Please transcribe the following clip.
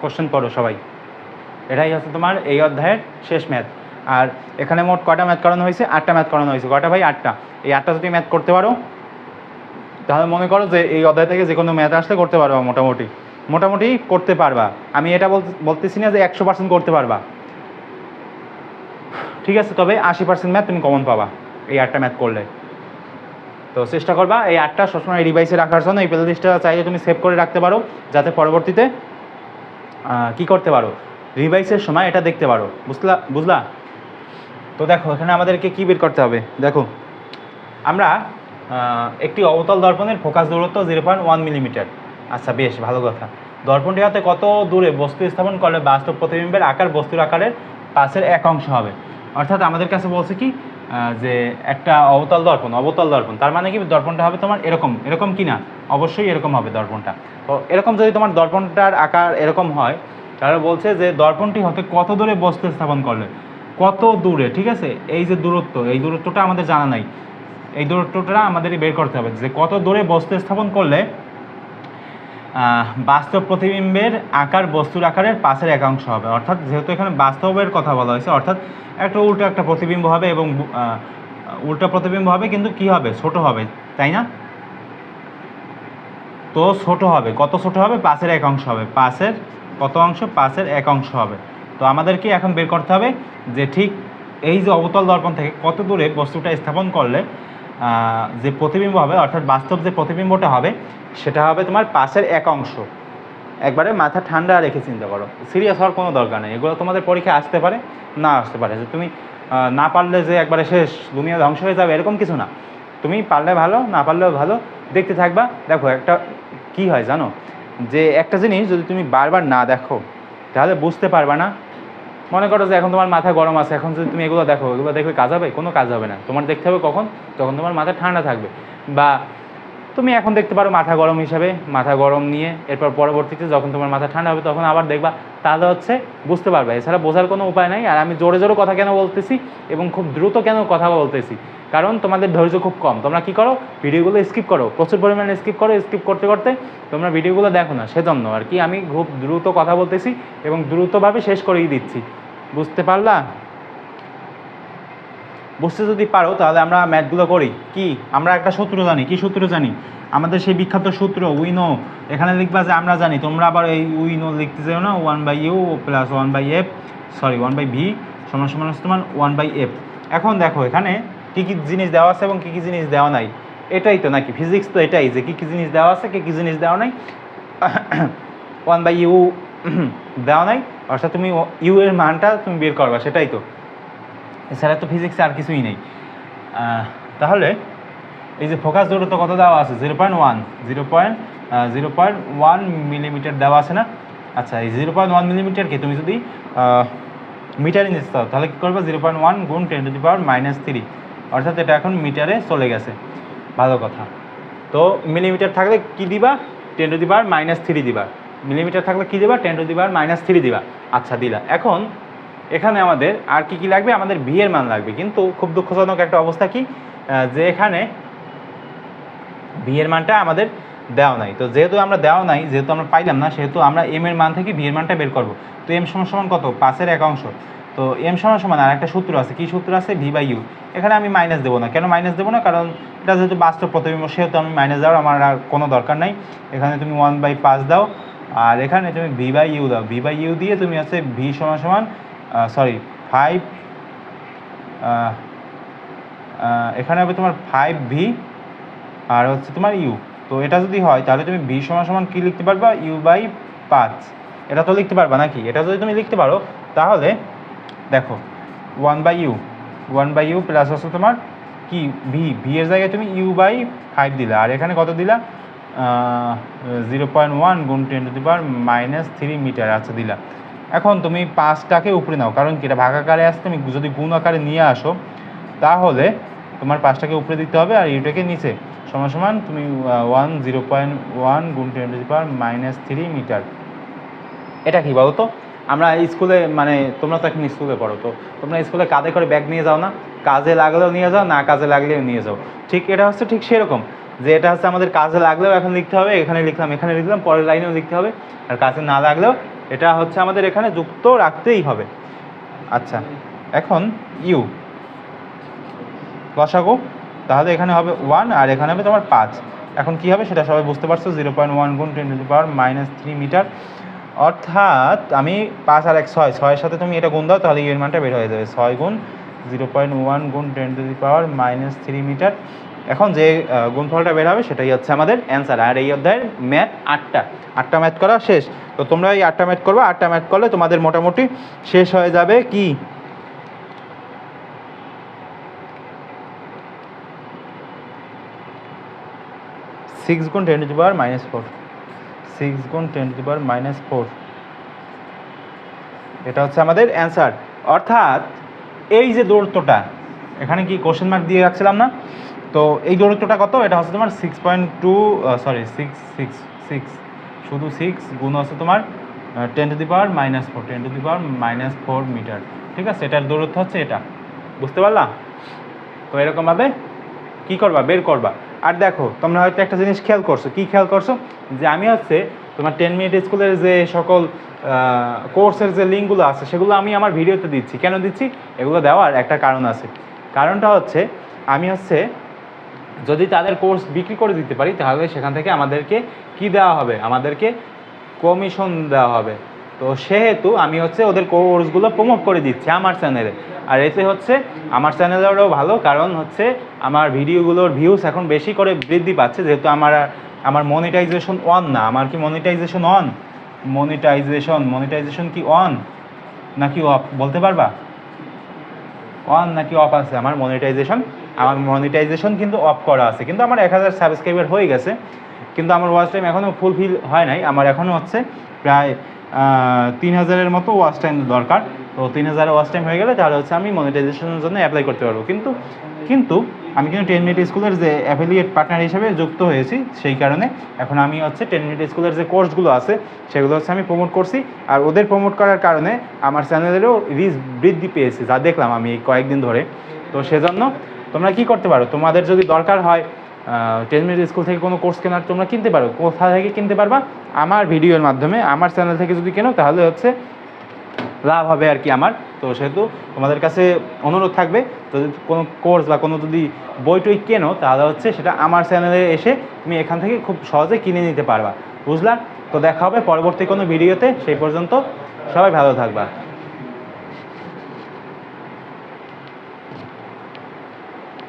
Question পড়ো সবাই। এটাই হচ্ছে তোমার এই অধ্যায়ের শেষ ম্যাথ আর এখানে মোট কয়টা ম্যাথ করানো হয়েছে? আটটা ম্যাথ করানো হয়েছে। কয়টা ভাই? আটটা। এই আটটা যদি ম্যাথ করতে পারো, তাহলে মনে করো যে এই অধ্যায় থেকে যে কোনো ম্যাথ আসলে করতে পারবা মোটামুটি। মোটামুটি করতে পারবা। আমি এটা বল- বলতেছি না যে একশো পার্সেন্ট করতে পারবা। ঠিক আছে, তবে আশি পার্সেন্ট ম্যাথ তুমি কমন পাবা এই আটটা ম্যাথ করলে। তো চেষ্টা করবা এই আটটা সবসময় রিভাইসে রাখার জন্য। এই প্লে লিস্টটা চাইলে তুমি সেভ করে রাখতে পারো, যাতে পরবর্তীতে কি করতে পারো? রিভাইসের সময় এটা দেখতে পারো। বুঝলা বুঝলা? তো দেখো, এখানে আমাদেরকে কি বের করতে হবে? দেখো, আমরা একটি অবতল দর্পণের ফোকাস দূরত্ব জিরো পয়েন্ট ওয়ান মিলিমিটার আচ্ছা বেশ, ভালো কথা। দর্পণটি হাতে কত দূরে বস্তু স্থাপন করলে বাস্তব প্রতিবিম্বের আকার বস্তুর আকারের পাশের এক অংশ হবে? অর্থাৎ আমাদের কাছে বলছে কি যে একটা অবতল দর্পণ অবতল দর্পণ, তার মানে কি দর্পণটা হবে তোমার এরকম এরকম কি না অবশ্যই এরকম হবে দর্পণটা। তো এরকম যদি তোমার দর্পণটার আকার এরকম হয়, তাহলে বলছে যে দর্পণটি হতে কত দূরে বস্তু স্থাপন করলে? কত দূরে, ঠিক আছে? এই যে দূরত্ব, এই দূরত্বটা আমাদের জানা নাই। এই দূরত্বটা আমাদেরই বের করতে হবে যে কত দূরে বস্তু স্থাপন করলে বাস্তব প্রতিবিম্বের আকার, বস্তুর আকারের পাশের একাংশ হবে। অর্থাৎ যেহেতু এখানে বাস্তবের কথা বলা হয়েছে, অর্থাৎ একটা উল্টো একটা প্রতিবিম্ব হবে এবং উল্টো প্রতিবিম্ব হবে, কিন্তু কি হবে? ছোট হবে, তাই না? তো ছোট হবে। কত ছোট হবে? পাশের এক অংশ হবে। পাশের কত অংশ? পাশের এক অংশ হবে। তো আমাদেরকে এখন বের করতে হবে যে ঠিক এই যে অবতল দর্পণ থেকে কত দূরে বস্তুটা স্থাপন করলে যে প্রতিবিম্ব হবে, অর্থাৎ বাস্তব যে প্রতিবিম্বটা হবে, সেটা হবে তোমার পাশের এক অংশ। একবারে মাথা ঠান্ডা রেখে চিন্তা করো। সিরিয়াস হওয়ার কোনো দরকার নেই। এগুলো তোমাদের পরীক্ষা আসতে পারে, না আসতে পারে। যে তুমি না পারলে যে একবারে শেষ, দুনিয়া ধ্বংস হয়ে যাবে, এরকম কিছু না। তুমি পারলে ভালো, না পারলেও ভালো, দেখতে থাকবা। দেখো একটা, কি হয় জানো? যে একটা জিনিস যদি তুমি বারবার না দেখো, তাহলে বুঝতে পারবা না মনে করো যে এখন তোমার মাথা গরম আছে, এখন যদি তুমি এগুলো দেখো, এগুলো দেখলে কাজ হবে? কোনো কাজ হবে না। তোমার দেখতে হবে কখন? তখন তোমার মাথা ঠান্ডা থাকবে। বা তুমি এখন দেখতে পারো মাথা গরম হিসাবে, মাথা গরম নিয়ে, এরপর পরবর্তীতে যখন তোমার মাথা ঠান্ডা হবে, তখন আবার দেখবা, তাহলে হচ্ছে বুঝতে পারবে। এছাড়া বোঝার কোনো উপায় নাই। আর আমি জোরে জোরে কথা কেন বলতেছি এবং খুব দ্রুত কেন কথা বলতেছি? কারণ তোমাদের ধৈর্য খুব কম। তোমরা কি করো? ভিডিওগুলো স্কিপ করো। প্রচুর পরিমাণে স্কিপ করো স্কিপ করতে করতে তোমরা ভিডিওগুলো দেখো না। সেজন্য আর কি আমি খুব দ্রুত কথা বলতেছি এবং দ্রুতভাবে শেষ করেই দিচ্ছি। বুঝতে পারলা? বুঝতে যদি পারো, তাহলে আমরা ম্যাথগুলো করি। কি? আমরা একটা সূত্র জানি। কি সূত্র জানি? আমাদের সেই বিখ্যাত সূত্র উইনো এখানে লিখবা যে আমরা জানি। তোমরা আবার এই উইনো লিখতে চাও না। One by u plus one by f sorry one by v সমান সমান তোমার ওয়ান বাই এফ এখন দেখো, এখানে কী কী জিনিস দেওয়া আছে এবং কী কী জিনিস দেওয়া নাই। এটাই তো নাকি? ফিজিক্স তো এটাই যে কী কী জিনিস দেওয়া আছে, কী কী জিনিস দেওয়া নাই। ওয়ান বাই ইউ দেওয়া নাই। অর্থাৎ তুমি ইউ এর মানটা তুমি বের করবা, সেটাই তো। এছাড়া তো ফিজিক্সে আর কিছুই নেই। তাহলে এই যে ফোকাস দূরত্ব কত দেওয়া আছে? Zero point one zero point zero point one millimetre দেওয়া আছে না? আচ্ছা এই জিরো পয়েন্ট ওয়ান মিলিমিটারকে তুমি যদি মিটারে নিতে চাও তাহলে কী করবে? জিরো পয়েন্ট ওয়ান গুণ ten to the power minus three অর্থাৎ এটা এখন মিটারে চলে গেছে। ভালো কথা। তো মিলিমিটার থাকলে কী দিবা? Ten to the power minus three দিবা। মিলিমিটার থাকলে কী দিবা? টেন টু দি আর মাইনাস থ্রি দিবা। আচ্ছা দিলা। এখন এখানে আমাদের আর কি কি লাগবে? আমাদের ভি এর মান লাগবে। কিন্তু খুব দুঃখজনক একটা অবস্থা কি? যে এখানে ভি এর মানটা আমাদের দেওয়া নাই। তো যেহেতু আমরা দেওয়া নাই, যেহেতু আমরা পাইলাম না, সেহেতু আমরা এম এর মান থেকে ভি এর মানটা বের করব। তো এম সমান সমান কত? পাঁচের এক অংশ। তো এম সমান সমান আর একটা সূত্র আছে। কি সূত্র আছে? ভি বাই ইউ এখানে আমি মাইনাস দেবো না। কেন মাইনাস দেবো না? কারণ এটা যেহেতু বাস্তব প্রতিবিম্ব, সেহেতু আমি মাইনাস দেওয়ার আমার আর কোনো দরকার নাই। এখানে তুমি ওয়ান বাই পাঁচ দাও। আর এখানে তুমি ভি বাই ইউ দাও। ভি বাই ইউ দিয়ে তুমি হচ্ছে ভি সমান সমান সরি ফাইভ এখানে হবে তোমার ফাইভ ভি আর হচ্ছে তোমার ইউ তো এটা যদি হয়, তাহলে তুমি ভি সমান সমান কী লিখতে পারবা? ইউ বাই পাঁচ। এটা তো লিখতে পারবা নাকি? এটা যদি তুমি লিখতে পারো, তাহলে দেখো one by u one by u plus হচ্ছে তোমার কি? ভি ভি এর জায়গায় তুমি ইউ বাই ফাইভ দিলা। আর এখানে কত দিলা? জিরো পয়েন্ট ওয়ান গুণ ten to the power minus three metre আচ্ছা দিলা। এখন তুমি পাঁচটাকে উপরে নাও, কারণ কি এটা ভাগ আকারে আসতে তুমি যদি গুণ আকারে নিয়ে আসো, তাহলে তোমার পাঁচটাকে উপরে দিতে হবে আর ইউটাকে নিচে। সমান সমান তুমি ওয়ান জিরো পয়েন্ট ওয়ান গুণ ten to the power minus three metre এটা কি বলো তো? আমরা স্কুলে মানে তোমরা তো এখন স্কুলে পড়ো, তো তোমরা স্কুলে কাঁধে করে ব্যাগ নিয়ে যাও না, কাজে লাগলেও নিয়ে যাও, না কাজে লাগলেও নিয়ে যাও। ঠিক এটা হচ্ছে ঠিক সেরকম। যে এটা হচ্ছে আমাদের কাজে লাগলেও এখন লিখতে হবে, এখানে লিখলাম এখানে লিখলাম, পরের লাইনেও লিখতে হবে। আর কাজে না লাগলেও এটা হচ্ছে আমাদের এখানে যুক্ত রাখতেই হবে। আচ্ছা এখন ইউ। বসাগো, তাহলে এখানে হবে ওয়ান আর এখানে হবে তোমার পাঁচ। এখন কি হবে সেটা সবাই বুঝতে পারছ, জিরো পয়েন্ট ওয়ান গুণ ten to power minus three metre. অর্থাৎ আমি পাঁচ আর এক, ছয়, ছয়ের সাথে তুমি এটা গুণ দাও, তাহলে ইউ এর মানটা বের হয়ে যাবে। ছয় গুণ, জিরো পয়েন্ট ওয়ান গুণ ten to the power minus three metre. এখন যে গুণফলটা বের হবে সেটাই হচ্ছে আমাদের অ্যান্সার আর এই অধ্যায়ের ম্যাথ আটটা। আটটা ম্যাথ করা শেষ। তো তোমরা এই আটটা ম্যাথ করবে, আটটা ম্যাথ করলে তোমাদের মোটামুটি শেষ হয়ে যাবে কি? সিক্স গুণ ten to power minus four six গুণ ten to power minus four এটা হচ্ছে আমাদের অ্যান্সার অর্থাৎ এই যে দূরত্বটা, এখানে কি কোশ্চেন মার্ক দিয়ে রাখছিলাম না? তো এই দূরত্বটা কত? এটা হচ্ছে তোমার six point two sorry six six six শুধু সিক্স গুণ হচ্ছে তোমার ten to the power minus four ten to the power minus four metre ঠিক আছে? এটার দূরত্ব হচ্ছে এটা। বুঝতে পারলা? তো এরকমভাবে কি করবা? বের করবা। আর দেখো, তোমরা হয়তো একটা জিনিস খেয়াল করছ। কি খেয়াল করছ? যে আমি হচ্ছে তোমার টেন মিনিট স্কুলের যে সকল কোর্সের যে লিঙ্কগুলো আছে, সেগুলো আমি আমার ভিডিওতে দিচ্ছি। কেন দিচ্ছি? এগুলো দেওয়ার একটা কারণ আছে। কারণটা হচ্ছে, আমি হচ্ছে যদি তাদের কোর্স বিক্রি করে দিতে পারি, তাহলে সেখান থেকে আমাদেরকে কি দেওয়া হবে? আমাদেরকে কমিশন দেওয়া হবে। তো সেহেতু আমি হচ্ছে ওদের কোর্সগুলো প্রমোট করে দিচ্ছি আমার চ্যানেলে আর এতে হচ্ছে আমার চ্যানেলেরও ভালো, কারণ হচ্ছে আমার ভিডিওগুলোর ভিউস এখন বেশি করে বৃদ্ধি পাচ্ছে, যেহেতু আমার আমার মনিটাইজেশন অন না। আমার কি মনিটাইজেশন অন মনিটাইজেশন মনিটাইজেশন কি অন নাকি অফ বলতে পারবা? অন নাকি অফ আছে? আমার মনিটাইজেশন আমার মনিটাইজেশন কিন্তু অফ করা আছে। কিন্তু আমার এক হাজার সাবস্ক্রাইবার হয়ে গেছে। কিন্তু আমার ওয়াচ টাইম এখনও ফুলফিল হয় নাই। আমার এখনও হচ্ছে প্রায় তিন হাজারের মতো ওয়াচ টাইম দরকার। তো তিন হাজার ওয়াচ টাইম হয়ে গেলে তাহলে হচ্ছে আমি মনিটাইজেশনের জন্য অ্যাপ্লাই করতে পারব। কিন্তু কিন্তু আমি কিন্তু টেন মিনিট স্কুলের যে অ্যাফিলিয়েট পার্টনার হিসেবে যুক্ত হয়েছি, সেই কারণে এখন আমি হচ্ছে টেন মিনিট স্কুলের যে কোর্সগুলো আছে, সেগুলো হচ্ছে আমি প্রমোট করছি। আর ওদের প্রমোট করার কারণে আমার চ্যানেলেরও রিচ বৃদ্ধি পেয়েছে। যা দেখলাম আমি কয়েকদিন ধরে। তো সেজন্য তোমরা কি করতে পারো? তোমাদের যদি দরকার হয় টেন মিনিট স্কুল থেকে কোনো কোর্স কেনার, তোমরা কিনতে পারো। কোথা থেকে কিনতে পারবা? আমার ভিডিওর মাধ্যমে। আমার চ্যানেল থেকে যদি কেনো, তাহলে হচ্ছে লাভ হবে আর কি আমার। তো সেহেতু তোমাদের কাছে অনুরোধ থাকবে, যদি কোনো কোর্স বা কোনো যদি বই টই কেনো, তাহলে হচ্ছে সেটা আমার চ্যানেলে এসে তুমি এখান থেকে খুব সহজে কিনে নিতে পারবা। বুঝলা? তো দেখা হবে পরবর্তী কোনো ভিডিওতে। সেই পর্যন্ত সবাই ভালো থাকবা।